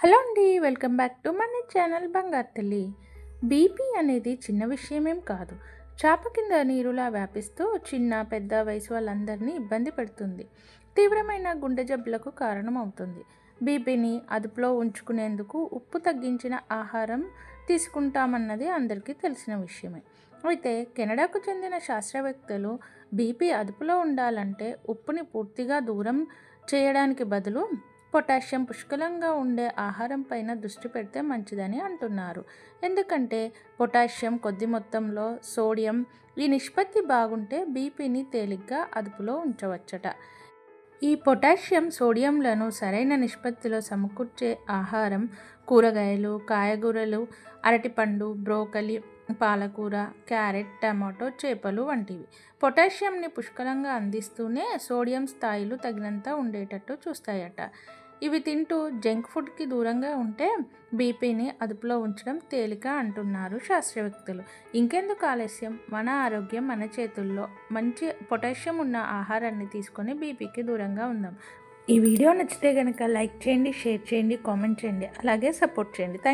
Hello అండి welcome back to మన channel బంగారు తల్లి. బీపీ అనేది చిన్న విషయమేం కాదు. చాప కింద నీరులా వ్యాపిస్తూ చిన్న పెద్ద వయసు వాళ్ళందరినీ ఇబ్బంది పెడుతుంది. తీవ్రమైన గుండె జబ్బులకు కారణమవుతుంది. బీపీని అదుపులో ఉంచుకునేందుకు ఉప్పు తగ్గించిన ఆహారం తీసుకుంటామన్నది అందరికీ తెలిసిన విషయమే. అయితే కెనడాకు చెందిన శాస్త్రవేత్తలు బీపీ అదుపులో ఉండాలంటే ఉప్పుని పూర్తిగా దూరం చేయడానికి బదులు పొటాషియం పుష్కలంగా ఉండే ఆహారం పైన దృష్టి పెడితే మంచిదని అంటున్నారు. ఎందుకంటే పొటాషియం కొద్ది మొత్తంలో సోడియం ఈ నిష్పత్తి బాగుంటే బీపీని తేలిగ్గా అదుపులో ఉంచవచ్చట. ఈ పొటాషియం సోడియంలను సరైన నిష్పత్తిలో సమకూర్చే ఆహారం కూరగాయలు కాయగూరలు అరటిపండు బ్రోకలి పాలకూర క్యారెట్ టమాటో చేపలు వంటివి. పొటాషియంని పుష్కలంగా అందిస్తూనే సోడియం స్థాయిలు తగినంత ఉండేటట్టు చూస్తాయట. ఇవి తింటూ జంక్ ఫుడ్కి దూరంగా ఉంటే బీపీని అదుపులో ఉంచడం తేలిక అంటున్నారు శాస్త్రవేత్తలు ఇంకెందుకు ఆలస్యం? మన ఆరోగ్యం మన చేతుల్లో. మంచి పొటాషియం ఉన్న ఆహారాన్ని తీసుకొని బీపీకి దూరంగా ఉందాం. ఈ వీడియో నచ్చితే కనుక లైక్ చేయండి షేర్ చేయండి కామెంట్ చేయండి. అలాగే సపోర్ట్ చేయండి. థ్యాంక్